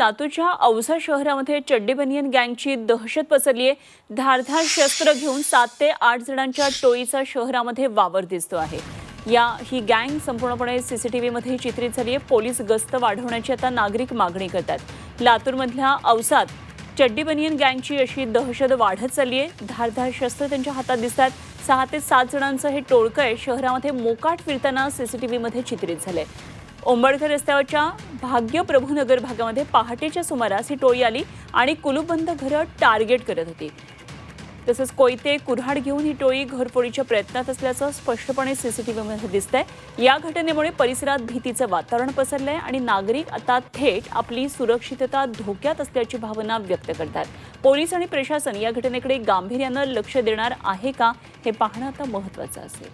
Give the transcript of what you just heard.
लातूरच्या औसा शहरामध्ये चड्डीबनियन गँगची दहशत पसरली आहे. धारधार शस्त्र घेऊन सात ते आठ जणांच्या टोळीचा शहरामध्ये वावर दिसतो आहे. या ही गँग संपूर्णपणे सीसीटीव्हीमध्ये चित्रित झाली आहे. पोलीस गस्त वाढवण्याची आता नागरिक मागणी करतात. लातूरमधल्या औसात चड्डीबनियन गँगची अशी दहशत वाढत चालली आहे. धारधार शस्त्र त्यांच्या हातात दिसतात. सहा ते सात जणांचं हे टोळकं आहे. शहरामध्ये मोकाट फिरताना सीसीटीव्हीमध्ये चित्रित झालंय. ओंबळकर रस्त्यावरच्या भाग्य प्रभूनगर भागामध्ये पहाटेच्या सुमारास ही टोळी आली आणि कुलूपबंद घरं टार्गेट करत होती. तसंच कोयते कुऱ्हाड घेऊन ही टोळी घरफोडीच्या प्रयत्नात असल्याचं स्पष्टपणे सीसीटीव्हीमध्ये दिसतंय. या घटनेमुळे परिसरात भीतीचं वातावरण पसरलंय आणि नागरिक आता थेट आपली सुरक्षितता धोक्यात असल्याची भावना व्यक्त करतात. पोलीस आणि प्रशासन या घटनेकडे गांभीर्यानं लक्ष देणार आहे का हे पाहणं आता महत्त्वाचं असेल.